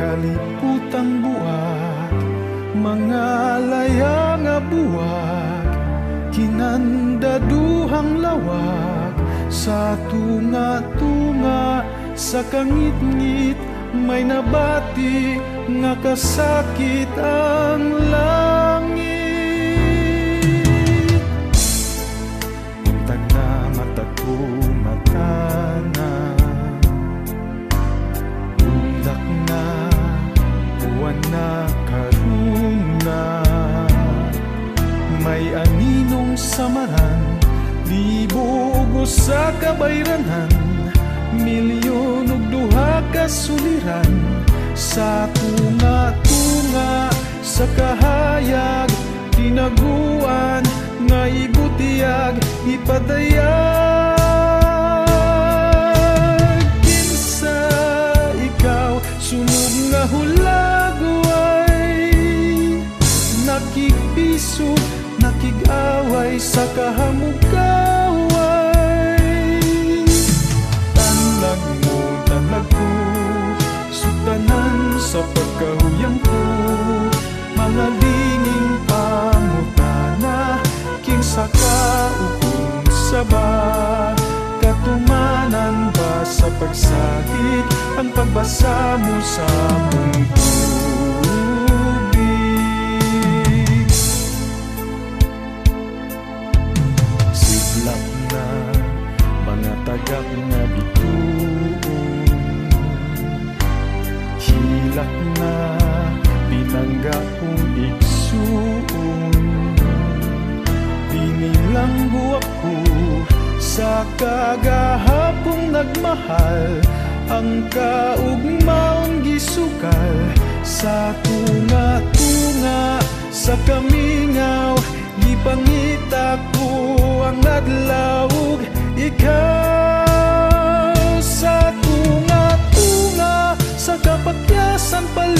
Kaliputang buwag, mga layang nga buwag, kinandaduhang lawag, sa tunga-tunga, sa kangit-ngit, may nabati nga kasakit samaran Libo sa kabayranan. Milyon duha ka suliran. Sa tunga-tunga Sa kahayag Tinaguan Nga ibutiyag Ipadayag Sunog nga hulagway Nakikisog, nakig-away sa kahamugaway. Tanlag mo, tanlag ko Sutanan sa pagkahuyang ko. Mga linging pangutana King sa kaugong saba Katumanan ba sa pagsahig Ang pagbasa mo sa mundo Siglap na mga tagak nga bituon Hilak na binangga kong igsuon Binilanggo ako sa kagahapong nagmahal Ang kaugmaong gisukal Sa tunga-tunga, sa kamingaw Gipangita ko ang adlawog Ikaw sa tunga-tunga Sa kapakyasan pala